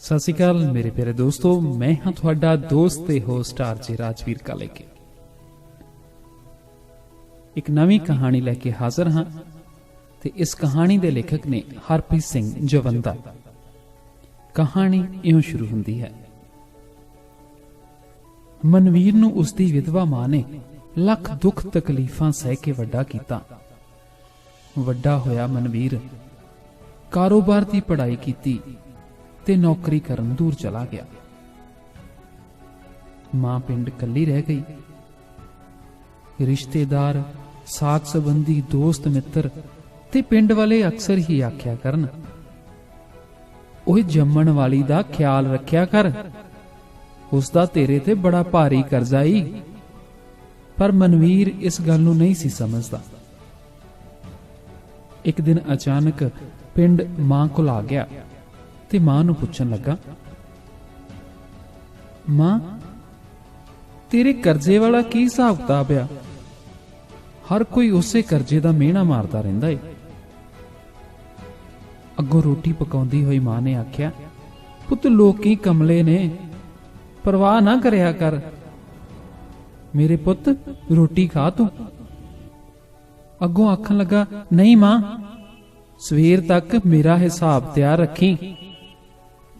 ਸਤਿ ਸ਼੍ਰੀ ਅਕਾਲ ਮੇਰੇ ਪਿਆਰੇ ਦੋਸਤੋ, ਮੈਂ ਹਾਂ ਤੁਹਾਡਾ ਦੋਸਤ ਤੇ ਹੋਸਟ ਆਰਜੇ ਰਾਜਵੀਰ ਕਾਲੇਕੇ। ਇੱਕ ਨਵੀਂ ਕਹਾਣੀ ਲੈ ਕੇ ਹਾਜ਼ਰ ਹਾਂ ਤੇ ਇਸ ਕਹਾਣੀ ਦੇ ਲੇਖਕ ਨੇ ਹਰਪ੍ਰੀਤ ਸਿੰਘ ਜਵੰਦਾ। ਕਹਾਣੀ ਇਉਂ ਸ਼ੁਰੂ ਹੁੰਦੀ ਹੈ। ਮਨਵੀਰ ਨੂੰ ਉਸ ਦੀ ਵਿਧਵਾ ਮਾਂ ਨੇ ਲੱਖ ਦੁੱਖ ਤਕਲੀਫਾਂ ਸਹਿ ਕੇ ਵੱਡਾ ਕੀਤਾ। ਵੱਡਾ ਹੋਇਆ ਮਨਵੀਰ। ਕਾਰੋਬਾਰ ਦੀ ਪੜ੍ਹਾਈ ਕੀਤੀ। ਤੇ ਨੌਕਰੀ ਕਰਨ ਦੂਰ ਚਲਾ ਗਿਆ। ਮਾਂ ਪਿੰਡ ਇਕੱਲੀ ਰਹਿ ਗਈ। ਰਿਸ਼ਤੇਦਾਰ, ਸਾਥ ਸੰਬੰਧੀ, ਦੋਸਤ, ਮਿੱਤਰ ਤੇ ਪਿੰਡ ਵਾਲੇ ਅਕਸਰ ਹੀ ਆਖਿਆ ਕਰਨ, ਓਏ ਜੰਮਣ ਵਾਲੀ ਦਾ ਖਿਆਲ ਰੱਖਿਆ ਕਰ। ਉਸ ਦਾ ਤੇਰੇ ਤੇ ਬੜਾ ਭਾਰੀ ਕਰਜ਼ਾ ਈ। ਪਰ ਮਨਵੀਰ ਇਸ ਗੱਲ ਨੂੰ ਨਹੀਂ ਸੀ ਸਮਝਦਾ। ਇੱਕ ਦਿਨ ਅਚਾਨਕ ਪਿੰਡ ਮਾਂ ਕੋਲ ਆ ਗਿਆ। ਤੇ ਮਾਂ ਨੂੰ ਪੁੱਛਣ ਲੱਗਾ, ਮਾਂ, ਤੇਰੇ ਕਰਜ਼ੇ ਵਾਲਾ ਕੀ ਹਿਸਾਬ ਕਿਤਾਬ ਆ? ਹਰ ਕੋਈ ਉਸੇ ਕਰਜ਼ੇ ਦਾ ਮਿਹਣਾ ਮਾਰਦਾ ਰਹਿੰਦਾ ਏ। ਅੱਗੋਂ ਰੋਟੀ ਪਕਾਉਂਦੀ ਹੋਈ ਮਾਂ ਨੇ ਆਖਿਆ, ਪੁੱਤ, ਲੋਕੀ ਕਮਲੇ ਨੇ, ਪਰਵਾਹ ਨਾ ਕਰਿਆ ਕਰ। ਮੇਰੇ ਪੁੱਤ, ਰੋਟੀ ਖਾ ਤੂੰ। ਅੱਗੋਂ ਆਖਣ ਲੱਗਾ, ਨਹੀਂ ਮਾਂ, ਸਵੇਰ ਤੱਕ ਮੇਰਾ ਹਿਸਾਬ ਤਿਆਰ ਰੱਖੀ।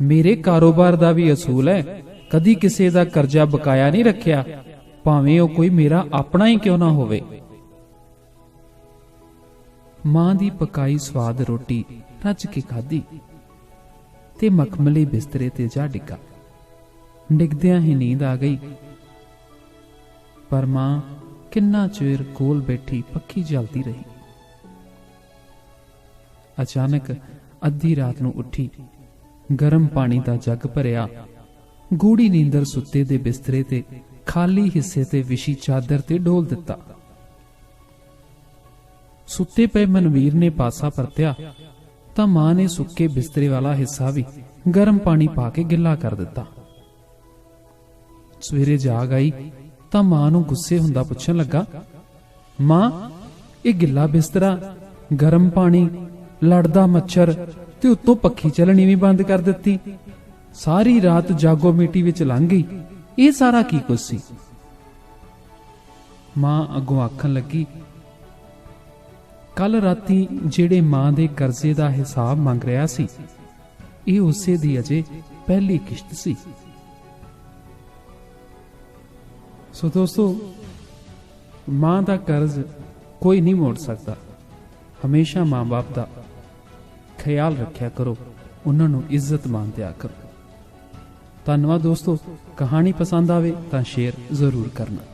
ਮੇਰੇ ਕਾਰੋਬਾਰ ਦਾ ਵੀ ਅਸੂਲ ਹੈ। ਕਦੀ ਕਿਸੇ ਦਾ ਕਰਜ਼ਾ ਬਕਾਇਆ ਨਹੀਂ ਰੱਖਿਆ। ਭਾਵੇਂ ਉਹ ਕੋਈ ਮੇਰਾ ਆਪਣਾ ਹੀ ਕਿਉਂ ਨਾ ਹੋਵੇ। ਮਾਂ ਦੀ ਪਕਾਈ ਸਵਾਦ ਰੋਟੀ ਰੱਜ ਕੇ ਖਾਧੀ ਤੇ ਮਖਮਲੀ ਬਿਸਤਰੇ ਤੇ ਜਾ ਡਿੱਗਾ। ਡਿੱਗਦਿਆਂ ਹੀ ਨੀਂਦ ਆ ਗਈ। ਪਰ ਮਾਂ ਕਿੰਨਾ ਚਿਰ ਕੋਲ ਬੈਠੀ ਪੱਖੀ ਜਲਦੀ ਰਹੀ। ਅਚਾਨਕ ਅੱਧੀ ਰਾਤ ਨੂੰ ਉੱਠੀ। ਗਰਮ ਪਾਣੀ ਦਾ ਜੱਗ ਭਰਿਆ। ਗੂੜੀ ਨੀਂਦਰ ਸੁੱਤੇ ਦੇ ਬਿਸਤਰੇ ਤੇ, ਖਾਲੀ ਹਿੱਸੇ ਤੇ ਵਿਸ਼ੀ ਚਾਦਰ ਤੇ ਡੋਲ ਦਿੱਤਾ। ਸੁੱਤੇ ਪਏ ਮਨਵੀਰ ਨੇ ਪਾਸਾ ਪਰਤਿਆ, ਤਾਂ ਮਾਂ ਨੇ ਸੁੱਕੇ ਬਿਸਤਰੇ ਵਾਲਾ ਹਿੱਸਾ ਵੀ ਗਰਮ ਪਾਣੀ ਪਾ ਕੇ ਗਿੱਲਾ ਕਰ ਦਿੱਤਾ। ਸਵੇਰੇ ਜਾਗ ਆਈ, ਤਾਂ ਮਾਂ ਨੂੰ ਗੁੱਸੇ ਹੁੰਦਾ ਪੁੱਛਣ ਲੱਗਾ, ਮਾਂ, ਇਹ ਗਿੱਲਾ ਬਿਸਤਰਾ ਗਰਮ ਪਾਣੀ, ਲੜਦਾ ਮੱਛਰ ਤੇ ਉੱਤੋਂ ਪੱਖੀ ਚੱਲਣੀ ਵੀ ਬੰਦ ਕਰ ਦਿੱਤੀ। ਸਾਰੀ ਰਾਤ ਜਾਗੋ ਮੀਟੀ ਵਿੱਚ ਲੰਘ ਗਈ। ਇਹ ਸਾਰਾ ਕੀ ਕੁਛ ਸੀ? ਮਾਂ ਅੱਗੋਂ ਆਖਣ ਲੱਗੀ ਕੱਲ ਰਾਤੀ ਜਿਹੜੇ ਮਾਂ ਦੇ ਕਰਜ਼ੇ ਦਾ ਹਿਸਾਬ ਮੰਗ ਰਿਹਾ ਸੀ, ਇਹ ਉਸੇ ਦੀ ਅਜੇ ਪਹਿਲੀ ਕਿਸ਼ਤ ਸੀ। ਸੋ ਦੋਸਤੋ, ਮਾਂ ਦਾ ਕਰਜ਼ ਕੋਈ ਨਹੀਂ ਮੋੜ ਸਕਦਾ। ਹਮੇਸ਼ਾ ਮਾਂ-ਬਾਪ ਦਾ ਖਿਆਲ ਰੱਖਿਆ ਕਰੋ, ਉਹਨਾਂ ਨੂੰ ਇੱਜ਼ਤ ਮਾਨ ਦਿਆ ਕਰੋ। ਧੰਨਵਾਦ ਦੋਸਤੋ, ਕਹਾਣੀ ਪਸੰਦ ਆਵੇ ਤਾਂ ਸ਼ੇਅਰ ਜ਼ਰੂਰ ਕਰਨਾ।